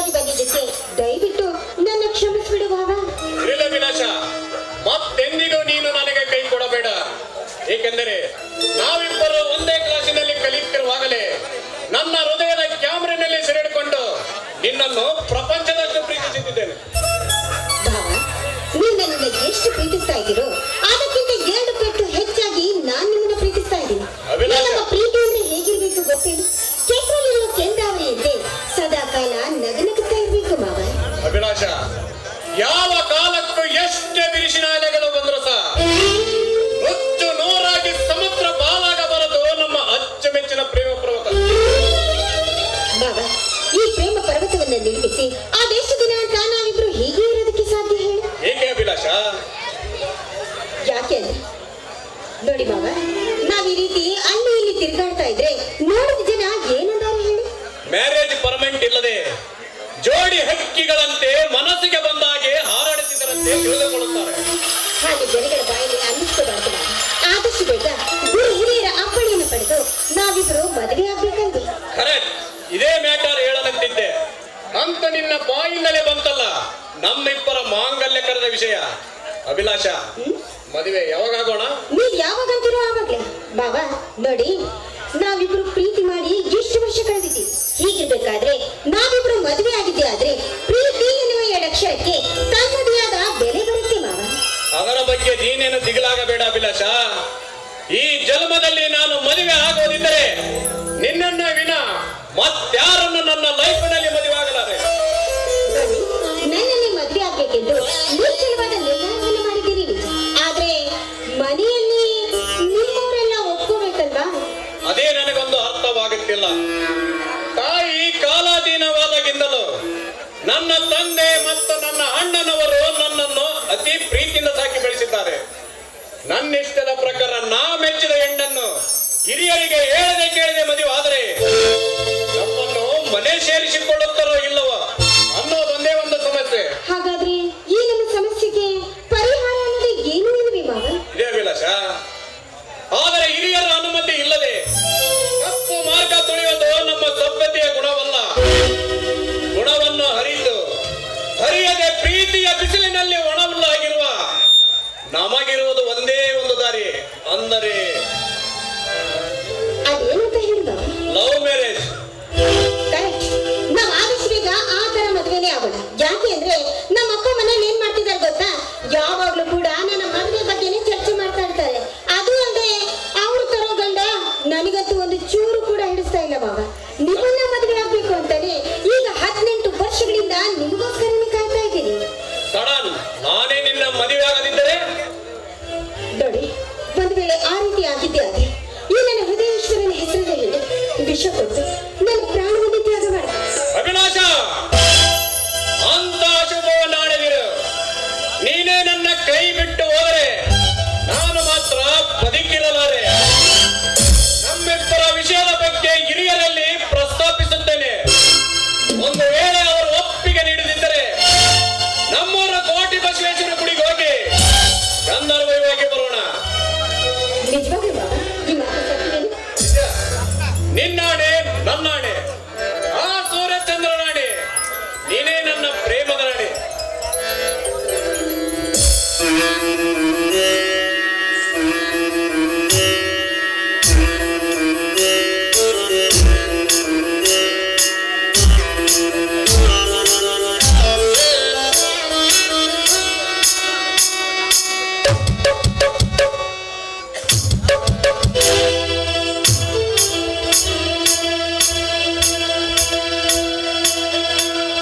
ತಡವಾಗಿ ಬಂದಿದ್ದಕ್ಕೆ. ದಯವಿಟ್ಟು ನನ್ನ ಕ್ಷಮಿಸಿಬಿಡು ಬಾವ ಇಲ್ಲ ವಿನಾಶ ಮತ್ತೆಂದಿಗೂ ನೀನು ನನಗೆ ಕೈ ಕೊಡಬೇಡ. ಏಕೆಂದರೆ ನಾವಿಬ್ಬರು ಒಂದೇ ಕ್ಲಾಸಿನಲ್ಲಿ ಕಲಿಯುತ್ತಿರುವಾಗಲೇ ನನ್ನ ಹೃದಯದ ಕ್ಯಾಮ್ರಿನಲ್ಲಿ ಸೆರೆಡಿಕೊಂಡು ನಿನ್ನನ್ನು ಪ್ರಪಂಚದಷ್ಟು ಪ್ರೀತಿಸುತ್ತಿದ್ದೇನೆ ಭಾವ ನೀವು ನನ್ನನ್ನು ಎಷ್ಟು ಪ್ರೀತಿಸ್ತಾ ಇದ್ದೀರೋ ಪರ್ಮನೆಂಟ್ ಇಲ್ಲದೆ ಜೋಡಿ ಹಕ್ಕಿಗಳಂತೆ ಮನಸ್ಸಿಗೆ ಬಂದ ಹಾಗೆ ಹಾರಾಡುತ್ತಿದ್ದರಂತೆ ತಿಳಿದುಕೊಳ್ಳುತ್ತಾರೆ. ಹಾಗೆ ಜನಗಳ ಬಾಯಲ್ಲಿ ಅನ್ನಿಸ್ಕೋಬಾರ್ದು ಮಾವ. ಆದಷ್ಟು ಬೇಗ ಗುರು ಹಿರಿಯರ ಅಪ್ಪಣೆಯನ್ನು ಪಡೆದು ನಾವಿಬ್ರು ಮದುವೆ ಆಗ್ಬೇಕಂದ್ರೆ ಕರೆಕ್ಟ್ ಇದೇ ಮ್ಯಾಟರ್ ಹೇಳಲಂತಿದ್ದೆ. ಅಂತ ನಿನ್ನ ಬಾಯಿಂದಲೇ ಬಂತಲ್ಲ ನಮ್ಮಿಬ್ಬರ ಮಾಂಗಲ್ಯ ಕರೆದ ವಿಷಯ. ಅಭಿಲಾಷ ಮದುವೆ ಯಾವಾಗಾಗೋಣ? ಯಾವಾಗ ಅಂತೀರೋ ಆವಾಗ್ಲೇ. ಬಾಬಾ ನೋಡಿ ನಾವಿಬ್ರು ಪ್ರೀತಿ ಮಾಡಿ ಎಷ್ಟು ವರ್ಷ ಕಳೆದಿದ್ದೀವಿ ಹೀಗಿರ್ಬೇಕಾದ್ರೆ ನಾವಿಬ್ರು ಮದುವೆ ಆಗಿದ್ದೆ ಆದ್ರೆ ಪ್ರೀತಿ ಎನ್ನುವ ಎರಡಕ್ಷರಕ್ಕೆ ಆದ ಬೆಲೆ ಬರುತ್ತೆ ಮಾವ. ಅವರ ಬಗ್ಗೆ ನೀನೇನು ದಿಗಲಾಗಬೇಡ ಅಭಿಲಾಷ. ಈ ಜನ್ಮದಲ್ಲಿ ನಾನು ಮದುವೆ ಆಗೋದಿದ್ದರೆ ನಿನ್ನನ್ನ ವಿನ ಮತ್ತಾರನ್ನು ನನ್ನ ಲೈಫ್ನಲ್ಲಿ ಮದುವೆ ಆಗಲಾರೆ. ನನ್ನಲ್ಲಿ ಮದುವೆ ಆಗ್ಬೇಕೆಂದು ಕೇಳದೆ ಮದುವೆ ಆದರೆ ನಮ್ಮನ್ನು ಮನೆ ಸೇರಿಸಿಕೊಳ್ಳುತ್ತಾರೋ ಇಲ್ಲವೋ ಅನ್ನೋದೊಂದೇ ಒಂದು ಸಮಸ್ಯೆ. ಹಾಗಾದ್ರೆ ಈ ನಮ್ಮ ಸಮಸ್ಯೆಗೆ ಪರಿಹಾರ ಅನ್ನೋದು ಏನು ಇಲ್ವೇ ಮಾವ? ಇದೇ ಅಭಿಲಾಷ. ಆದರೆ ಹಿರಿಯರ ಅನುಮತಿ ಇಲ್ಲದೆ ತಪ್ಪು ಮಾರ್ಗ ತುಳಿಯೋದು ನಮ್ಮ ಸಭ್ಯತೆಯ ಗುಣವಲ್ಲ. ಗುಣವನ್ನು ಹರಿದು ಹರಿಯದೆ ಪ್ರೀತಿಯ ಬಿಸಿಲಿನಲ್ಲಿ ಒಣವುಳ್ಳಾಗಿರುವ ನಮಗಿರುವುದು ಒಂದೇ ಒಂದು ದಾರಿ ಅಂದರೆ ನಾವ್ ಆದಷ್ಟು ಬೇಗ ಆ ತರ ಮದ್ವೆನೇ ಆಗೋಣ ಯಾಕೆ ಅಂದ್ರೆ ನಮ್ಮ ಅಪ್ಪ ಮನೇಲಿ ಏನ್ ಮಾಡ್ತಿದ್ದಾರೆ ಗೊತ್ತಾ? ಯಾವಾಗ್ಲೂ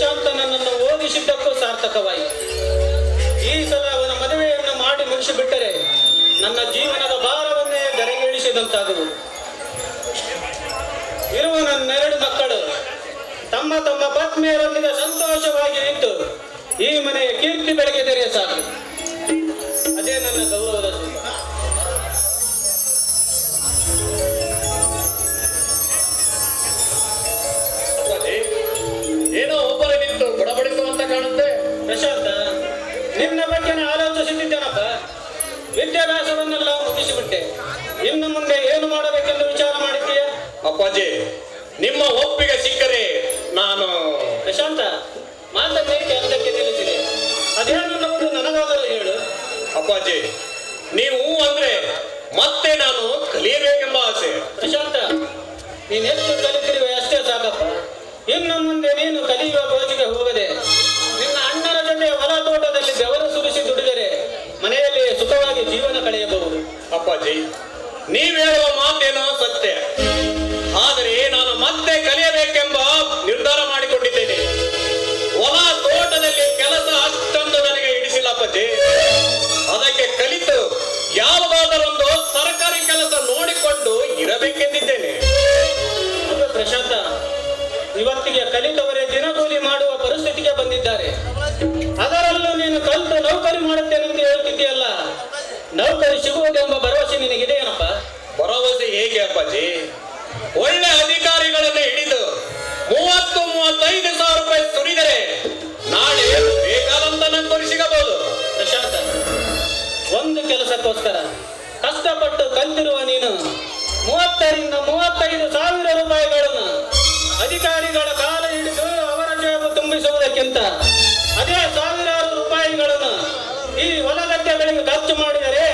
ಪ್ರಶಾಂತ ನನ್ನನ್ನು ಓದಿಸಿದ್ದಕ್ಕೂ ಸಾರ್ಥಕವಾಯಿತು ಈ ಸಲ ಅವನ ಮದುವೆಯನ್ನು ಮಾಡಿ ಮುಗಿಸಿಬಿಟ್ಟರೆ ನನ್ನ ಜೀವನದ ಭಾರವನ್ನೇ ಗರೆಗೇಳಿಸಿದಂತಾಗುವುದು ಇರುವ ನನ್ನೆರಡು ಮಕ್ಕಳು ತಮ್ಮ ತಮ್ಮ ಪತ್ನಿಯರೊಂದಿಗೆ ಸಂತೋಷವಾಗಿ ನಿಂತು ಈ ಮನೆಯ ಕೀರ್ತಿ ಬೆಳಗಿದರೆ ಸಾಕು ಅದೇ ನನ್ನ ಗೌರವದ ಬಗ್ಗೆ ಆಲೋಚಿಸುತ್ತಿದ್ದೇನಪ್ಪ? ವಿದ್ಯಾಭ್ಯಾಸವನ್ನೆಲ್ಲ ಮುಗಿಸಿಬಿಟ್ಟೆ. ಇನ್ನು ಮುಂದೆ ಏನು ಮಾಡಬೇಕೆಂದು ವಿಚಾರ ಮಾಡಿದ್ದೀಯ? ಅಪ್ಪಾಜಿ ನಿಮ್ಮ ಒಪ್ಪಿಗೆ ಸಿಕ್ಕರೆ ನಾನು ಪ್ರಶಾಂತ ಮಾತನ್ನೇಕೆ ಅದಕ್ಕೆ ನಿಲ್ಲಿಸಿದೆ. ಅದೇನನ್ನುವುದು ನನಗಾದರೂ ಹೇಳು. ಅಪ್ಪಾಜಿ ನೀವು ಅಂದ್ರೆ ಮತ್ತೆ ನಾನು ಕಲಿಯಬೇಕೆಂಬ ಆಸೆ. ಪ್ರಶಾಂತ ನೀನು ಎಷ್ಟು ಕಲಿತಿರುವೆ ಅಷ್ಟೇ ಸಾಕಪ್ಪ. ಇನ್ನು ಮುಂದೆ ನೀನು ಕಲಿಯುವ ಗೋಜಿಗೆ ಹೋಗದೆ ನಿನ್ನ ಅಣ್ಣನ ಜೊತೆ ಹೊಲ ತೋಟದಲ್ಲಿ ಬೆವರು ಸುರಿಸಿ ದುಡಿದರೆ ಮನೆಯಲ್ಲಿ ಸುಖವಾಗಿ ಜೀವನ ಕಳೆಯಬಹುದು. ಅಪ್ಪಾಜಿ ನೀವ್ ಹೇಳುವ ಮಾತೇನೋ ಸತ್ಯ. ಆದರೆ ನಾನು ಮತ್ತೆ ಕಲಿಯಬೇಕೆಂಬ ನಿರ್ಧಾರ ಮಾಡಿಕೊಂಡಿದ್ದೇನೆ. ಹೊಲ ತೋಟದಲ್ಲಿ ಕೆಲಸ ಅಷ್ಟೊಂದು ನನಗೆ ಹಿಡಿಸಿಲ್ಲ ಅಪ್ಪಾಜಿ. ಅದಕ್ಕೆ ಕಲಿತು ಯಾವುದಾದರೊಂದು ಸರ್ಕಾರಿ ಕೆಲಸ ನೋಡಿಕೊಂಡು ಇರಬೇಕೆಂದಿದ್ದೇನೆ. ಪ್ರಶಾಂತ ಇವತ್ತಿಗೆ ಕಲಿತವರೇ ದಿನಗೂಲಿ ಮಾಡುವ ಒಳ್ಳೆ ಅಧಿಕಾರಿಗಳನ್ನ ಹಿಡಿದು ಮೂವತ್ತು ಮೂವತ್ತೈದು ಸಾವಿರ ರೂಪಾಯಿ ಸುರಿದರೆ ನಾಳೆ ಬೇಕಾದಂತ ಸಿಗಬಹುದು. ಒಂದು ಕೆಲಸಕ್ಕೋಸ್ಕರ ಕಷ್ಟಪಟ್ಟು ಕಲ್ತಿರುವ ನೀನು ಮೂವತ್ತರಿಂದ ಮೂವತ್ತೈದು ಸಾವಿರ ರೂಪಾಯಿಗಳನ್ನು ಅಧಿಕಾರಿಗಳ ಕಾಲ ಹಿಡಿದು ಅವರ ಜೇಬು ತುಂಬಿಸುವುದಕ್ಕಿಂತ ಅದೇ ಸಾವಿರಾರು ರೂಪಾಯಿಗಳನ್ನು ಈ ಹೊಲಗದ್ದೆಗಳಿಗೆ ಖರ್ಚು ಮಾಡಿದರೆ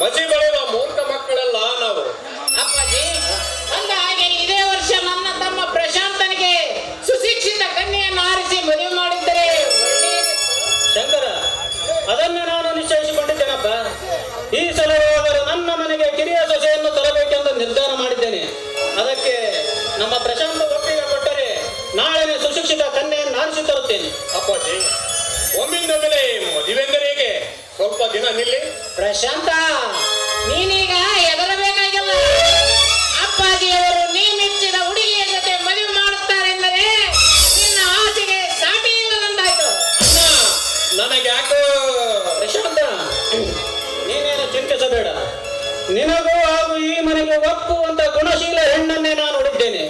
ಮಸಿ ಬೆಳೆಯುವ ಮೂರ್ಖ ಮಕ್ಕಳೆಲ್ಲ ನಾವು. ಅಪ್ಪಾಜಿ ಅಂದ ಹಾಗೆ ಇದೇ ವರ್ಷ ನನ್ನ ತಮ್ಮ ಪ್ರಶಾಂತನಿಗೆ ಸುಶಿಕ್ಷಿತ ಕನ್ಯೆಯನ್ನು ಆರಿಸಿ ಮದುವೆ ಮಾಡಿದ್ದರೆ ಒಳ್ಳೆಯದು. ಶಂಕರ ಅದನ್ನ ನಾನು ನಿಶ್ಚಯಿಸಿಕೊಂಡಿದ್ದೇನಪ್ಪ. ಈ ಸಲವಾದರೂ ನನ್ನ ಮನೆಗೆ ಕಿರಿಯ ಸೊಸೆಯನ್ನು ತರಬೇಕೆಂದು ನಿರ್ಧಾರ ಮಾಡಿದ್ದೇನೆ. ಅದಕ್ಕೆ ನಮ್ಮ ಪ್ರಶಾಂತ ಒಪ್ಪಿಗೆ ಕೊಟ್ಟರೆ ನಾಳೆ ಸುಶಿಕ್ಷಿತ ಕನ್ಯೆಯನ್ನು ಆರಿಸಿ ತರುತ್ತೇನೆ. ಅಪ್ಪಾಜಿ ಒಮ್ಮಿಂದೊಮ್ಮೆಲೆ ಮದುವೆಂದರೆ ಹೇಗೆ? ಸ್ವಲ್ಪ ದಿನ ನಿಲ್ಲಿ. ಪ್ರಶಾಂತ ನೀನೀಗ ಹೆದರಬೇಕಾಗಿಲ್ಲ. ಅಪ್ಪಾಜಿಯವರು ನೀ ಮೆಚ್ಚಿದ ಹುಡುಗಿಯ ಜೊತೆ ಮದುವೆ ಮಾಡುತ್ತಾರೆಂದರೆ ನಿನ್ನ ಆಸೆಗೆ ಸಾಟಿ ಇಲ್ಲದಂತಾಯ್ತು. ನನಗೆ ಯಾಕೋ ಪ್ರಶಾಂತ ನೀನೇನು ಚಿಂತಿಸಬೇಡ. ನಿನಗೂ ಹಾಗೂ ಈ ಮನೆಗೆ ಒಪ್ಪುವಂತ ಗುಣಶೀಲ ಹೆಣ್ಣನ್ನೇ ನಾನು ನೋಡಿದ್ದೇನೆ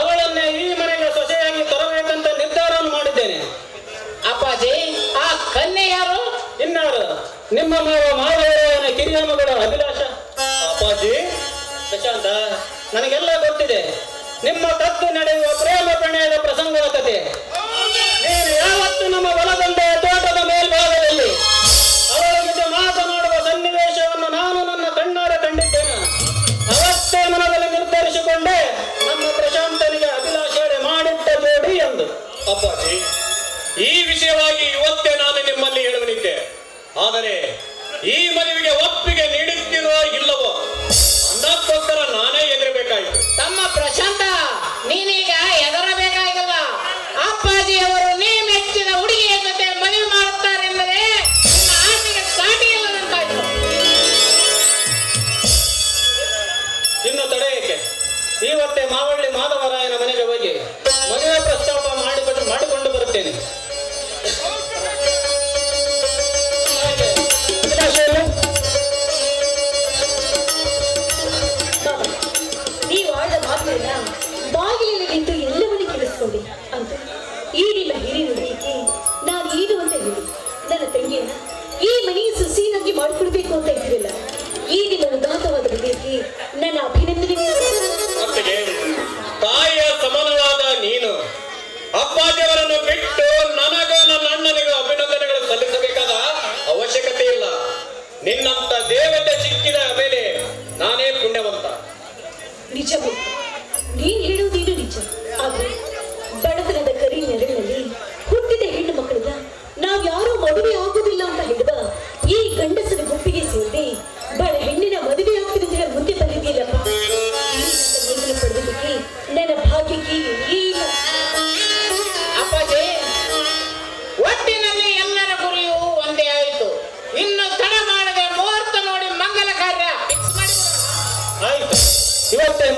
ಅವಳನ್ನೇ ಈ ಮನೆಗೆ ಸೊಸೆಯಾಗಿ ತರಬೇಕಂತ ನಿರ್ಧಾರವನ್ನು ಮಾಡಿದ್ದೇನೆ. ಅಪ್ಪಾಜಿ ಆ ಕನ್ಯೆ ಯಾರು? ಇನ್ನಾರು. ನಿಮ್ಮ ಮಾವ. ನಿಮ್ಮ ತದ್ದು ನಡೆಯುವ ಪ್ರೇಮ ಪ್ರಣಯದ ಪ್ರಸಂಗದ ಕತೆ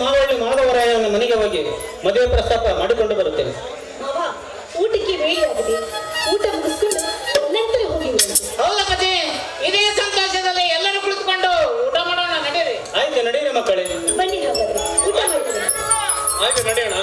ಮಾವಳ್ಳಿ ಮಾಧವರಾಯನ ಮನೆಗೆ ಹೋಗಿ ಮದುವೆ ಪ್ರಸ್ತಾಪ ಮಾಡಿಕೊಂಡು ಬರುತ್ತೇನೆ. ಊಟಕ್ಕೆ ವೇಳೆಯಾಗಿದೆ ಊಟ ಮುಗಿಸ್ಕೊಂಡು ನಂತರ ಹೋಗಿ ಹೌದಪ್ಪಜಿ ಇದೇ ಸಂತೋಷದಲ್ಲಿ ಎಲ್ಲರೂ ಕುಳಿತುಕೊಂಡು ಊಟ ಮಾಡೋಣ ನಡೀರಿ. ಆಯ್ತು ನಡೀರಿ ಮಕ್ಕಳೇ. ಬನ್ನಿ ಹಾಗಾದ್ರೆ ಊಟ ಆಯ್ತು ನಡೆಯೋಣ.